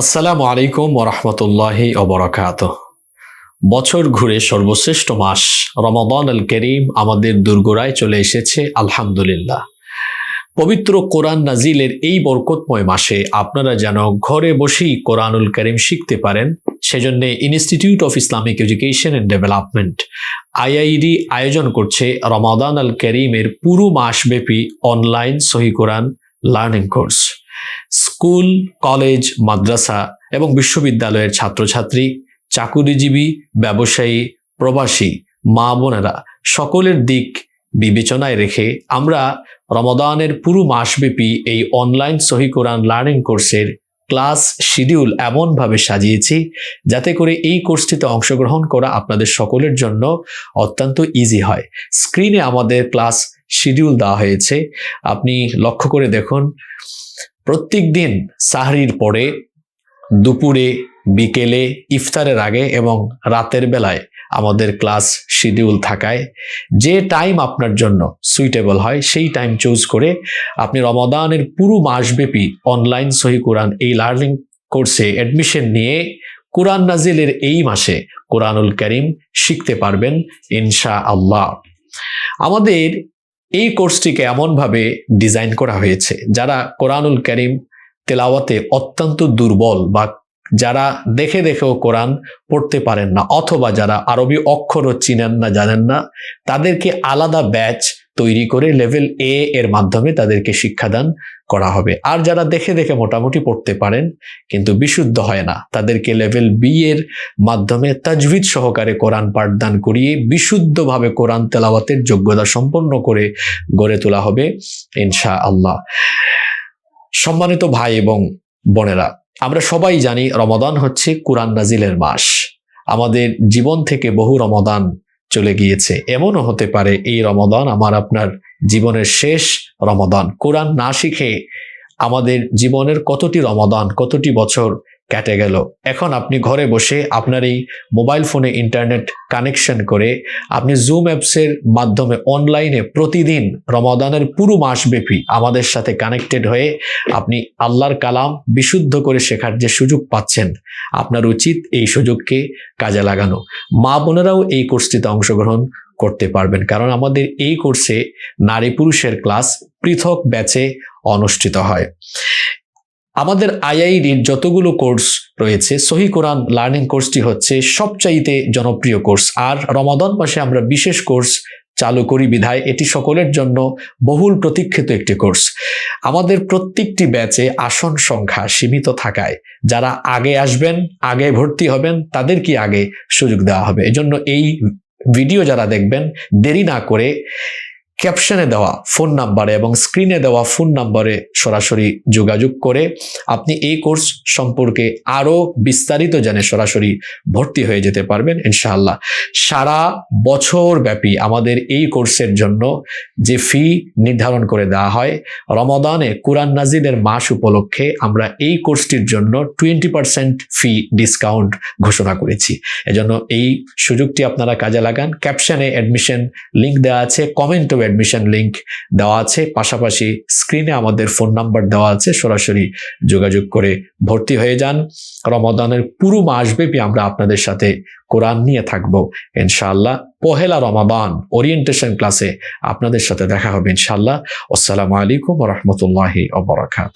আসসালামু আলাইকুম ওরহমতুল্লাহি অবরাকাত বছর ঘুরে সর্বশ্রেষ্ঠ মাস রমাদান আল করিম আমাদের দুর্গোড়ায় চলে এসেছে, আলহামদুলিল্লাহ। পবিত্র কোরআন নাজিলের এই বরকতময় মাসে আপনারা যেন ঘরে বসেই কোরআনুল করিম শিখতে পারেন, সেজন্য institute of Islamic education and development IID, আয়োজন করছে রমাদান আল করিমের পুরো মাসব্যাপী অনলাইন সহি কোরআন লার্নিং কোর্স স্কুল, কলেজ, মাদ্রাসা এবং বিশ্ববিদ্যালয়ের ছাত্রছাত্রী, চাকুরিজীবী, ব্যবসায়ী, প্রবাসী, মা বোনেরা সকলের দিক বিবেচনায় রেখে আমরা রমদানের পুরো মাসব্যাপী এই অনলাইন সহি কোরআন লার্নিং কোর্সের ক্লাস শিডিউল এমনভাবে সাজিয়েছি যাতে করে এই কোর্সটিতে অংশগ্রহণ করা আপনাদের সকলের জন্য অত্যন্ত ইজি হয়। স্ক্রিনে আমাদের ক্লাস শিডিউল দেওয়া হয়েছে। আপনি লক্ষ্য করে দেখুন প্রত্যেক দিন সাহরির পরে দুপুরে, বিকেলে, ইফতারের আগে এবং রাতের বেলায় আমাদের ক্লাস শিডিউল থাকায় যে টাইম আপনার জন্য সুইটেবল হয় সেই টাইম চুজ করে আপনি রমাদানের পুরো মাসব্যাপী অনলাইন সহি কোরআন এই লার্নিং কোর্সে অ্যাডমিশন নিয়ে কোরআন নাজিলের এই মাসে কোরআনুল করিম শিখতে পারবেন ইনশা আল্লাহ আমাদের এই কোর্সটিকে এমনভাবে ডিজাইন করা হয়েছে, যারা কোরআনুল করিম তেলাওয়াতে অত্যন্ত দুর্বল বা যারা দেখে দেখেও কোরআন পড়তে পারেন না, অথবা যারা আরবি অক্ষরও চিনেন না, জানেন না, তাদেরকে আলাদা ব্যাচ তৈরি করে লেভেল এ এর মাধ্যমে তাদেরকে শিক্ষাদান করা হবে। আর যারা দেখে দেখে মোটামুটি পড়তে পারেন, কিন্তু বিশুদ্ধ হয় না। তাদেরকে লেভেল বি এর মাধ্যমে তাজভিদ সহকারে কোরআন পাঠদান করিয়ে বিশুদ্ধভাবে কোরআন তেলাওয়াতের যোগ্যতা সম্পন্ন করে গড়ে তোলা হবে ইনশা আল্লাহ সম্মানিত ভাই এবং বোনেরা, আমরা সবাই জানি রমাদান হচ্ছে কোরআন নাজিলের মাস। আমাদের জীবন থেকে বহু রমাদান চলে গিয়েছে। এমনও হতে পারে এই রমদান আমার আপনার জীবনের শেষ রমদান। কোরআন না শিখে আমাদের জীবনের কতটি রমদান, কতটি বছর কেটে গেল। এখন আপনি ঘরে বসে আপনার এই মোবাইল ফোনে ইন্টারনেট কানেকশন করে আপনি জুম অ্যাপসের মাধ্যমে অনলাইনে প্রতিদিন রমাদানের পুরো মাসব্যাপী আমাদের সাথে কানেক্টেড হয়ে আপনি আল্লাহর কালাম বিশুদ্ধ করে শেখার যে সুযোগ পাচ্ছেন, আপনার উচিত এই সুযোগকে কাজে লাগানো। মা বোনেরাও এই কোর্সটিতে অংশগ্রহণ করতে পারবেন কারণ আমাদের এই কোর্সে নারী পুরুষের ক্লাস পৃথক ব্যাচে অনুষ্ঠিত হয়। আমাদের আইআইডির যতগুলো কোর্স রয়েছে, সহি কোরআন লার্নিং কোর্সটি হচ্ছে সবচাইতে জনপ্রিয় কোর্স। আর রমাদন মাসে আমরা বিশেষ কোর্স চালু করি বিধায় এটি সকলের জন্য বহুল প্রতীক্ষিত একটি কোর্স। আমাদের প্রত্যেকটি ব্যাচে আসন সংখ্যা সীমিত থাকায় যারা আগে আসবেন, আগে ভর্তি হবেন তাদের কি আগে সুযোগ দেওয়া হবে। এজন্য এই ভিডিও যারা দেখবেন, দেরি না করে ক্যাপশনে দেওয়া ফোন নাম্বারে এবং স্ক্রিনে দেওয়া ফোন নাম্বারে সরাসরি যোগাযোগ করে আপনি এই কোর্স সম্পর্কে আরও বিস্তারিত জেনে সরাসরি ভর্তি হয়ে যেতে পারবেন, ইনশাআল্লাহ। সারা বছর ব্যাপী আমাদের এই কোর্সের জন্য যে ফি নির্ধারণ করে দেওয়া হয়, রমাদানে কোরআন নাজিদের মাস উপলক্ষে আমরা এই কোর্সটির জন্য টোয়েন্টি পার্সেন্ট ফি ডিসকাউন্ট ঘোষণা করেছি। এজন্য এই সুযোগটি আপনারা কাজে লাগান। ক্যাপশনে অ্যাডমিশন লিঙ্ক দেওয়া আছে, কমেন্টও অ্যাডমিশন লিঙ্ক দেওয়া আছে। পাশাপাশি স্ক্রিনে আমাদের ফোন নাম্বার দেওয়া আছে। সরাসরি যোগাযোগ করে ভর্তি হয়ে যান। রমাদানের পুরো মাসব্যাপী আমরা আপনাদের সাথে কোরআন নিয়ে থাকব। ইনশাআল্লাহ পহেলা রমাবান ওরিয়েন্টেশন ক্লাসে আপনাদের সাথে দেখা হবে ইনশাআল্লাহ। আসসালামু আলাইকুম রহমতুল্লাহি অবরাকাত